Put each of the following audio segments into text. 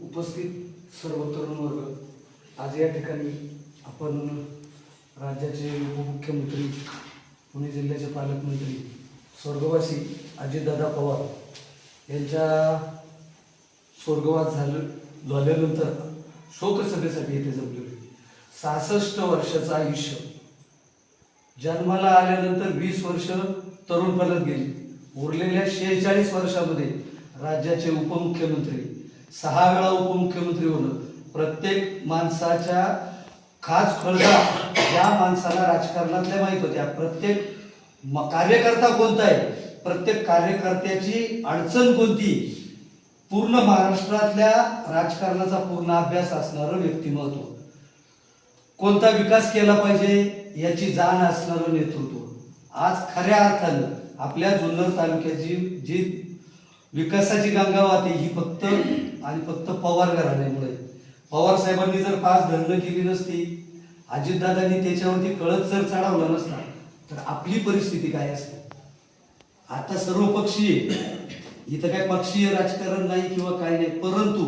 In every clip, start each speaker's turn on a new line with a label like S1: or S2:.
S1: उपस्थित सर्व तरुण वर्ग आज या ठिकाणी आपण राज्याचे उपमुख्यमंत्री पुणे जिल्ह्याचे पालकमंत्री स्वर्गवासी अजितदादा पवार यांच्या स्वर्गवास झालं झाल्यानंतर शोकसभेसाठी येथे होते. सहासष्ट वर्षाचं आयुष्य. जन्माला आल्यानंतर वीस वर्ष तरुणपणात गेली. उरलेल्या शेहेचाळीस वर्षामध्ये राज्याचे उपमुख्यमंत्री सहा वेळा उपमुख्यमंत्री होणं. प्रत्येक माणसाच्या खास खळगा या माणसाला राजकारणातल्या माहीत होत्या. प्रत्येक म- कार्यकर्ता कोणता आहे? प्रत्येक कार्यकर्त्याची अडचण कोणती? पूर्ण महाराष्ट्रातल्या राजकारणाचा पूर्ण अभ्यास असणारं व्यक्तिमत्व. कोणता विकास केला पाहिजे याची जाण असणारं नेतृत्व. आज खऱ्या अर्थानं आपल्या जुन्नर तालुक्याची जी विकासाची गंगा वाहते ही फक्त आणि फक्त पवार घराण्यामुळे. पवार साहेबांनी जर पाच धरणं केली नसती अजितदादांनी त्याच्यावरती कळत जर चढावलं नसता तर आपली परिस्थिती काय असते? आता सर्व पक्षीय इथं काय पक्षीय राजकारण नाही किंवा काय नाही परंतु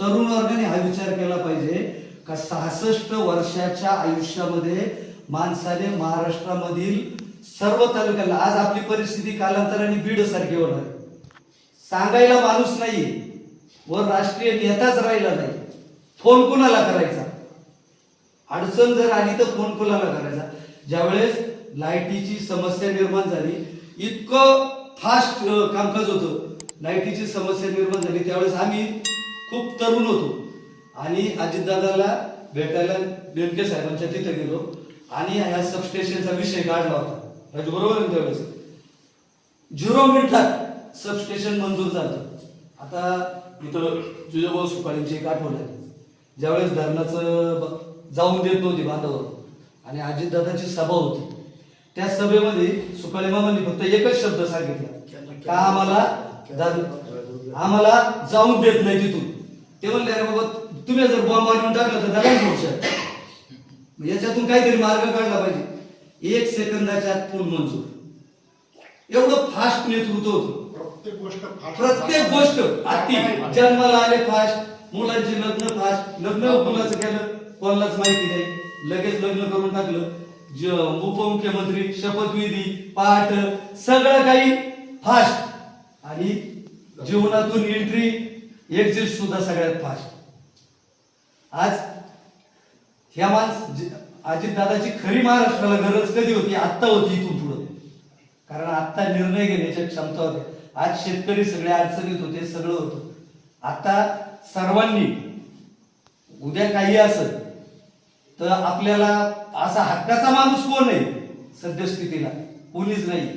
S1: तरुण वर्गाने हा विचार केला पाहिजे का सहासष्ट वर्षाच्या आयुष्यामध्ये माणसाने महाराष्ट्रामधील सर्व तालुक्याला आज आपली परिस्थिती कालांतराने बीड सारखी होणार. सांगायला माणूस नाहीये व राष्ट्रीय नेताच राहिला नाही. फोन कुणाला करायचा? अडचण जर आली तर फोन कुणाला करायचा? ज्यावेळेस लाईटीची समस्या निर्माण झाली इतकं फास्ट कामकाज होतं. लाईटीची समस्या निर्माण झाली त्यावेळेस आम्ही खूप तरुण होतो. आणि अजितदादाला भेटायला बेनके साहेबांच्या तिथे गेलो. आणि ह्या सबस्टेशनचा विषय काढला होता. बरोबर त्यावेळेस? झिरो मिनिटात सबस्टेशन मंजूर झालं. आता इथं तुझ्याभाऊ सुकाळींची एक आठवण आहे. ज्यावेळेस धरणाचं जाऊन देत नव्हती बांधावर आणि अजितदादाची सभा होती. त्या सभेमध्ये सुकाळे मामांनी फक्त एकच शब्द सांगितला. का आम्हाला आम्हाला जाऊन देत नाही तिथून. ते म्हणले अरे बाबा तुम्ही जर बॉम्ब आणून टाकला तर त्याला मोर्चा याच्यातून काहीतरी मार्ग काढला पाहिजे. एक सेकंदाच्या आत मंजूर. एवढं फास्ट नेतृत्व होतं.
S2: प्रत्येक गोष्ट
S1: प्रत्येक गोष्ट अति. जन्माला आले फास्ट मुलांची लग्न फास्ट. लग्न मुलाचं केलं? कोणालाच माहिती नाही. लगेच लग्न करून टाकलं. उपमुख्यमंत्री शपथविधी पाठ सगळं काही फास्ट. आणि जीवनातून एंट्री एक्झिट सुद्धा सगळ्यात फास्ट. आज ह्या माणस अजित दादाची खरी महाराष्ट्राला गरज कधी होती? आत्ता होती इथून पुढं. कारण आत्ता निर्णय घेण्याच्या क्षमता होते आज शेतकरी सगळे अडचणीत होते सगळं होतं. आता सर्वांनी उद्या काही असं तर आपल्याला असा हक्काचा माणूस कोण आहे? सद्यस्थितीला. कोणीच नाही.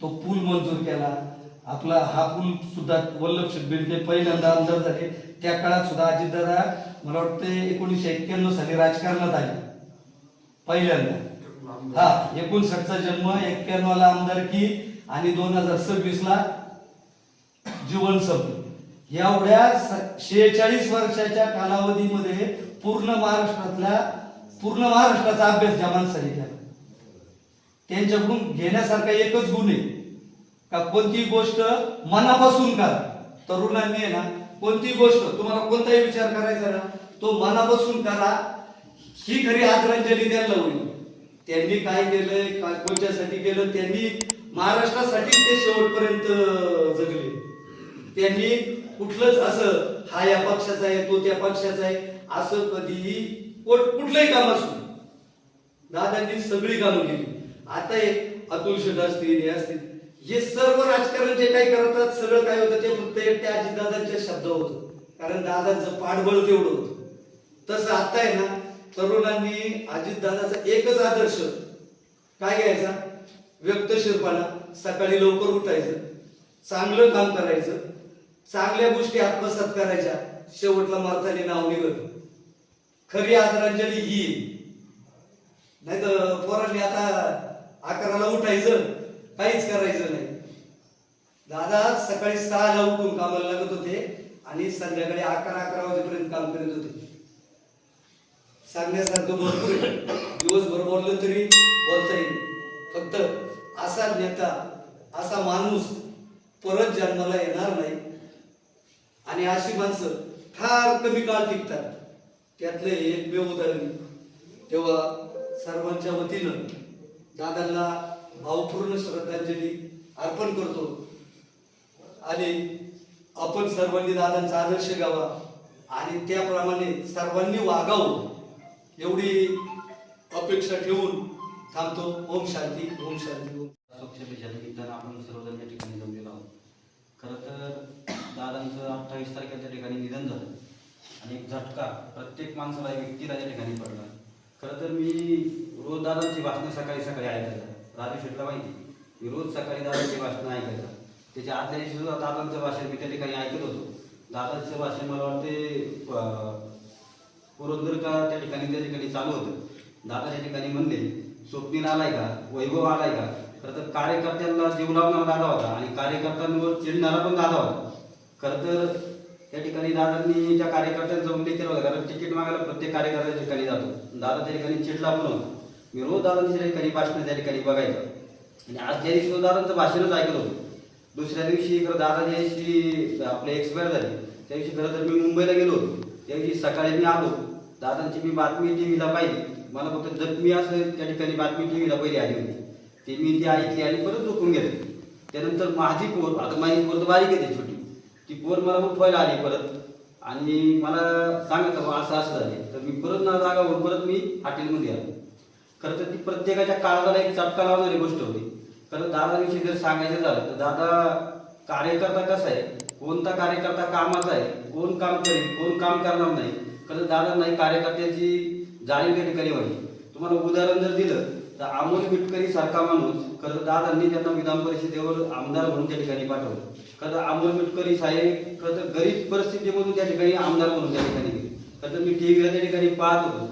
S1: तो पूल मंजूर केला. आपला हा पूल सुद्धा वल्लभ बेंटे पहिल्यांदा आमदार झाले. त्या काळात सुद्धा अजितदादा मला वाटतं एकोणीसशे एक्क्याण्णव साली राजकारणात आले. पहिल्यांदा. हा एकोणसाठचा जन्म एक्क्याण्णवला आमदार की आणि दोन हजार सव्वीस ला जीवन संपलं. एवढ्या शेहेचाळीस वर्षाच्या कालावधीमध्ये पूर्ण महाराष्ट्रातल्या पूर्ण महाराष्ट्राचा अभ्यास ज्या माणसाने केला. त्यांच्याकडून घेण्यासारखा एकच गुण आहे का कोणती गोष्ट मनापासून करा. तरुणांनी आहे ना कोणती गोष्ट तुम्हाला कोणताही विचार करायचा ना तो मनापासून करा. ही खरी आदरांजली द्यायला होईल. त्यांनी काय केलंय काय कोणत्यासाठी केलं त्यांनी महाराष्ट्रासाठी ते शेवटपर्यंत जगले. त्यांनी कुठलंच असं हा या पक्षाचा आहे तो त्या पक्षाचा आहे असं कधीही कुठलंही काम असू दादांनी सगळी कामं केली. आता एक अतुल शेठ असतील हे असतील हे सर्व राजकारण जे काही करतात सगळं काय होतं ते फक्त एकट्या अजितदादांच्या शब्द होतं. कारण दादांचं पाठबळ तेवढं होतं. तसं आता आहे ना तरुणांनी अजितदादाचा एकच आदर्श काय घ्यायचा? व्यक्त शिरपाला सकाळी लवकर उठायचं चांगलं काम करायचं चांगल्या गोष्टी आत्मसात करायच्या शेवटला मारताना नाव निघत खरी आदरांजली ही. नाही तर पोरांनी आता अकराला उठायचं काहीच करायचं नाही. दादा सकाळी सहाला उठून कामाला लागत होते आणि संध्याकाळी अकरा अकरा वाजेपर्यंत काम करत होते. सांगण्यासारखं भरपूर दिवसभर बोललं तरी बोलता येईल. फक्त असा नेता असा माणूस परत जन्माला येणार नाही. आणि अशी माणसं फार कमी काळ टिकतात. त्यातलं एक मे उदाहरण तेव्हा सर्वांच्या वतीनं दादांना भावपूर्ण श्रद्धांजली अर्पण करतो. आणि आपण सर्वांनी दादांचा आदर्श घ्यावा. आणि त्याप्रमाणे सर्वांनी वागावं एवढी अपेक्षा ठेवून थांबतो. ओम शांती ओम शांती ओम
S2: स्वच्छतेच्या निमित्तानं आपण सर्वजण या ठिकाणी जमलेलो आहोत. खरं तर दादांचं अठ्ठावीस तारखेच्या ठिकाणी निधन झालं. आणि एक झटका प्रत्येक माणसाला एक व्यक्तीला त्या ठिकाणी पडला. खरं तर मी रोज दादांची भाषणं सकाळी सकाळी ऐकायचं. राजू शेटला माहिती मी रोज सकाळी दादांची भाषणं ऐकायचं. त्याच्या आदल्या दिवशी सुद्धा दादांचं भाषण मी त्या ठिकाणी ऐकत होतो. दादांचं भाषण मला वाटते अं, का त्या ठिकाणी त्या ठिकाणी चालू होतं. दादा त्या ठिकाणी म्हणले स्वप्नील आलाय का? वैभव आलाय का? खरं तर कार्यकर्त्यांना जीव लावणारा दादा होता आणि कार्यकर्त्यांवर चिडणारा पण दादा होता. खरं तर त्या ठिकाणी दादांनी त्या कार्यकर्त्यांचा उल्लेख केला होता कारण तिकीट मागायला प्रत्येक कार्यकर्त्याच्या ठिकाणी जातो. दादा त्या ठिकाणी चिडला पण होता. मी रोज दादांच्या ठिकाणी भाषण त्या ठिकाणी बघायचं. आणि आज ज्या दिवशी दादांचं भाषणच ऐकलं होतं दुसऱ्या दिवशी खरं दादा ज्या दिवशी आपले एक्सपायर झाले त्या दिवशी खरं तर मी मुंबईला गेलो होतो. त्या दिवशी सकाळी मी आलो दादांची मी बातमी टी व्हीला पाहिली. मला फक्त जखमी असं त्या ठिकाणी बातमी टी व्हीला पहिली आली होती. ते मी ती ऐकली आणि परत झोपून गेले. त्यानंतर माझी पोर आता माझी पोर तर बारीक आहे छोटी. ती पोर मला उठवायला आली परत. आणि मला सांगितलं बा असं असं झाले तर मी परत ना जागा परत मी हॉटेलमध्ये आलो. खरं तर ती प्रत्येकाच्या काळजाला एक चटका लावणारी गोष्ट होती. खरं दादाविषयी जर सांगायचं झालं तर दादा कार्यकर्ता कसा आहे? कोणता कार्यकर्ता कामाचा आहे? कोण काम करेल? कोण काम करणार नाही? खरं दादा नाही कार्यकर्त्याची जाणीव त्या ठिकाणी व्हायची तुम्हाला उदाहरण जर दिलं अमोल मिटकरी सारखा माणूस खरं दादांनी त्यांना विधान परिषदेवर आमदार म्हणून त्या ठिकाणी पाठवलं. खरं अमोल मिटकरी साहेब खरं गरीब परिस्थितीमधून त्या ठिकाणी आमदार म्हणून त्या ठिकाणी गेले. खरं मी टी व्हीला त्या ठिकाणी पाहत होतो.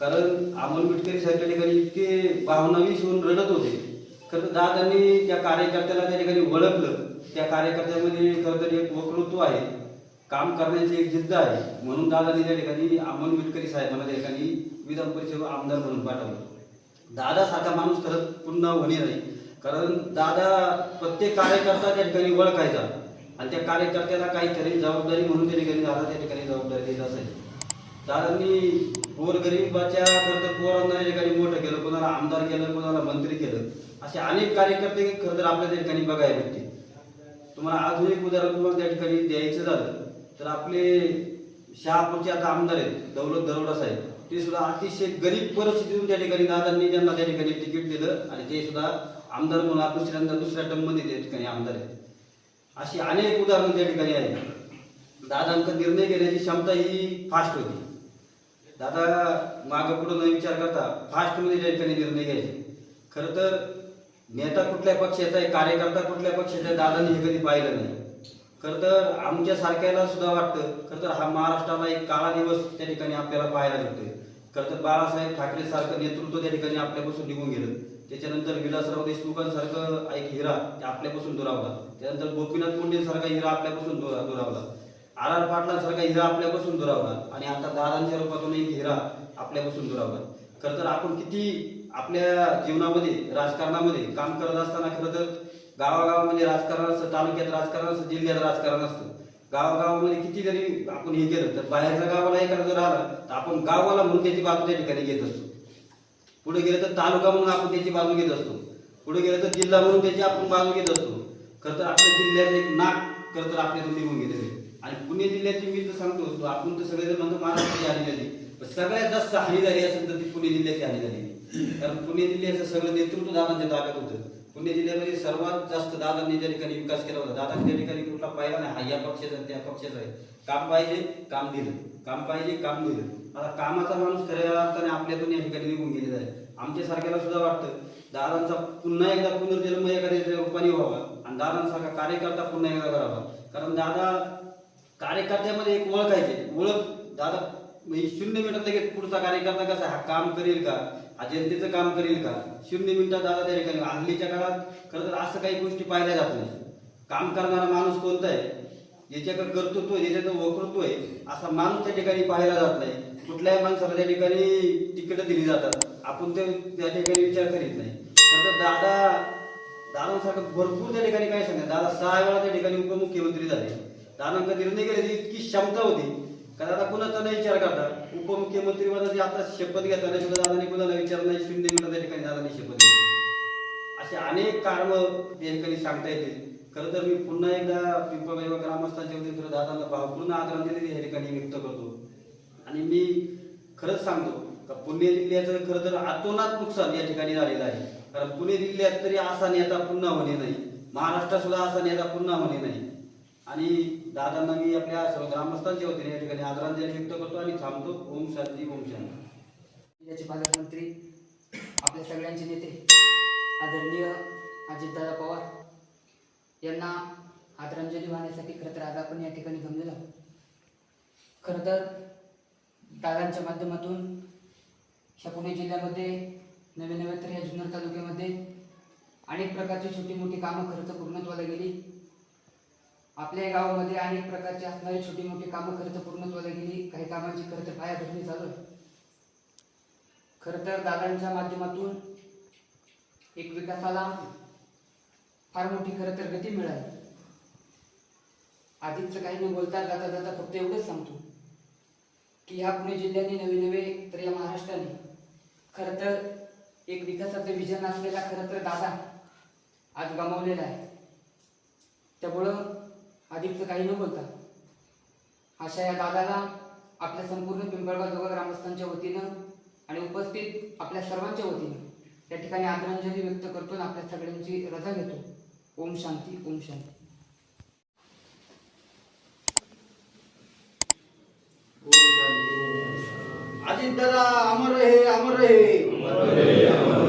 S2: कारण अमोल मिटकरी साहेब त्या ठिकाणी इतके भावनावीस होऊन रडत होते. खरं तर दादांनी त्या कार्यकर्त्याला त्या ठिकाणी ओळखलं. त्या कार्यकर्त्यामध्ये खरं तर एक वक्तृत्व आहे. काम करण्याची एक जिद्द आहे. म्हणून दादांनी त्या ठिकाणी अमोल मिटकरी साहेबांना त्या ठिकाणी विधान परिषदेवर आमदार म्हणून पाठवलं. दादा साधा माणूस खरंच पुन्हा होणे नाही. कारण दादा प्रत्येक कार्यकर्ता त्या ठिकाणी ओळखायचा. आणि त्या कार्यकर्त्याला काहीतरी जबाबदारी म्हणून त्या ठिकाणी दादा त्या ठिकाणी जबाबदारी देत असायची. दादांनी गोरगरीबाच्या खरं तर पोरांना त्या ठिकाणी मोठं केलं कोणाला आमदार केलं कोणाला मंत्री केलं. असे अनेक कार्यकर्ते खरं तर आपल्या त्या ठिकाणी बघायला भेटते तुम्हाला अजून एक उदाहरण तुम्हाला त्या ठिकाणी द्यायचं झालं तर आपले शहापूरचे आता आमदार आहेत दौलत दरोडा साहेब. ते सुद्धा अतिशय गरीब परिस्थितीतून त्या ठिकाणी दादांनी त्यांना त्या ठिकाणी तिकीट दिलं आणि ते सुद्धा आमदार म्हणून दुसऱ्यांदा दुसऱ्या टर्ममध्ये त्या ठिकाणी आमदार आहेत. अशी अनेक उदाहरणं त्या ठिकाणी आहेत. दादांचा निर्णय घेण्याची क्षमता ही फास्ट होती. दादा मागं पुढं न विचार करता फास्टमध्ये त्या ठिकाणी निर्णय घ्यायचे. खरं तर नेता कुठल्या पक्षाचा आहे कार्यकर्ता कुठल्या पक्षाचा आहे दादांनी हे कधी पाहिलं नाही. खरं तर आमच्या सारख्याला सुद्धा वाटतं खरं तर हा महाराष्ट्राला एक काळा दिवस त्या ठिकाणी आपल्याला पाहायला मिळतोय खरं तर बाळासाहेब ठाकरे सारखं नेतृत्व त्या ठिकाणी आपल्यापासून निघून गेलं. त्याच्यानंतर विलासराव देशमुखांसारखं एक हिरा ते आपल्यापासून दुरावला. त्यानंतर गोपीनाथ मुंडेसारखा हिरा आपल्यापासून दुरा- दुरावला. आर आर पाटलासारखा हिरा आपल्यापासून दुरावला. आणि आता दादांच्या रूपातून एक हिरा आपल्यापासून दुरावला. खरं तर आपण किती आपल्या जीवनामध्ये राजकारणामध्ये काम करत असताना खरं तर गावागावामध्ये राजकारण असतं तालुक्यात राजकारण असतं जिल्ह्यात राजकारण असतं. गावागावामध्ये किती जरी आपण हे केलं तर बाहेरच्या गावाला एखादा जर आला तर आपण गावाला म्हणून त्याची बाजू त्या ठिकाणी घेत असतो. पुढे गेलं तर तालुका म्हणून आपण त्याची बाजू घेत असतो. पुढे गेलं तर जिल्हा म्हणून त्याची आपण बाजू घेत असतो. खरं तर आपल्या जिल्ह्यात एक नाक खरं तर आपल्यातून निघून गेलेले आहे. आणि पुणे जिल्ह्याची मी तर सांगतो आपण तर सगळेजण म्हणतो महाराष्ट्राची हानी झाली. सगळ्यात जास्त हानी झाली असेल तर ती पुणे जिल्ह्याची हानी झाली. कारण पुणे जिल्ह्याचं सगळं नेतृत्व दादांच्या ताब्यात होतं. पुणे जिल्ह्यामध्ये सर्वात जास्त दादांनी त्या ठिकाणी विकास केला होता दादा त्या ठिकाणी कुठला पाहिला नाही हा या पक्षाचा त्या पक्षाचा आहे. काम पाहिजे काम दिलं. काम पाहिजे काम दिलं. आता कामाचा माणूस खऱ्या अर्थाने आपल्यातून या ठिकाणी निघून गेलेला आहे. आमच्या सारख्याला सुद्धा वाटतं दादांचा पुन्हा एकदा पुनर्जन्म एखाद्या रूपाने व्हावा आणि दादांसारखा कार्यकर्ता पुन्हा एकदा करावा. कारण दादा कार्यकर्त्यामध्ये एक ओळखायचे ओळख दादा म्हणजे शून्य मिनिटात लगेच पुढचा कार्यकर्ता कसा आहे, हा काम करेल का? जनतेचं काम करेल का? शून्य मिनिटात दादा त्या ठिकाणी हल्लीच्या काळात खरं तर असं काही गोष्टी पाहिल्या जात नाही काम करणारा माणूस कोणता आहे? ज्याच्याकडे कर्तृत्व आहे ज्याच्याकडे वक्तृत्व आहे असा माणूस त्या ठिकाणी पाहायला जात नाही. कुठल्याही माणसाला त्या ठिकाणी तिकीट दिली जातात. आपण ते त्या ठिकाणी विचार करीत नाही. खरं तर दादा दादांसारखं भरपूर त्या ठिकाणी काय सांगा दादा सहा वेळा त्या ठिकाणी उपमुख्यमंत्री झाले. दादांकडे निर्णय केले इतकी क्षमता होती. कारण आता कुणाचा नाही विचार करता. उपमुख्यमंत्री पदाची आता शपथ घेताना सुद्धा दादाने कुणाला विचार नाही. शून्य मिनिटाच्या त्या ठिकाणी दादाने शपथ घेतली असे अनेक कारण या ठिकाणी सांगता येतील. खरं तर मी पुन्हा एकदा पिंपळबाई व ग्रामस्थांच्या वतीने खरं दादांना भावपूर्ण आदरांजली या ठिकाणी व्यक्त करतो. आणि मी खरंच सांगतो का पुणे जिल्ह्याचं खरं तर अतोनात नुकसान या ठिकाणी झालेलं आहे. कारण पुणे जिल्ह्यात तरी असा नेता पुन्हा होणे नाही. महाराष्ट्रात सुद्धा असा नेता पुन्हा होणे नाही. आणि दादांना मी आपल्या सर्व ग्रामस्थांच्या वतीने या ठिकाणी आदरांजली व्यक्त करतो आणि थांबतो. ओम शांती ओम शांती.
S3: जिल्ह्याचे पालकमंत्री आपल्या सगळ्यांचे नेते आदरणीय अजितदादा पवार यांना आदरांजली वाहण्यासाठी खरं तर आज आपण या ठिकाणी जमलेलो खरं तर दादांच्या माध्यमातून ह्या पुणे जिल्ह्यामध्ये नवे नवे तर ह्या जुन्नर तालुक्यामध्ये अनेक प्रकारची छोटी मोठी कामं खरं तर पूर्णत्वाला गेली. आपल्या गावामध्ये अनेक प्रकारची असणारी छोटी मोठी कामं खरं तर पूर्णत्वाला गेली काही कामांची खरं तर पायाभरणी चालू आहे. खरं तर दादांच्या माध्यमातून एक विकासाला फार मोठी खरं तर गती मिळाली. आधीच काही न बोलता जाता जाता फक्त एवढंच सांगतो की ह्या पुणे जिल्ह्याने नवे नवे तर या महाराष्ट्राने खरं तर एक विकासाचं विजन असलेला खरं तर दादा आज गमावलेला आहे. त्यामुळं अधिकचं काही न बोलता अशा या दादाला आपल्या संपूर्ण पिंपळगाव जोगा ग्रामस्थांच्या वतीनं आणि उपस्थित आपल्या सर्वांच्या वतीनं या ठिकाणी आदरांजली व्यक्त करतो आणि आपल्या सगळ्यांची रजा घेतो. ओम शांती ओम शांती.
S2: अजित दादा अमर रहे अमर रहे.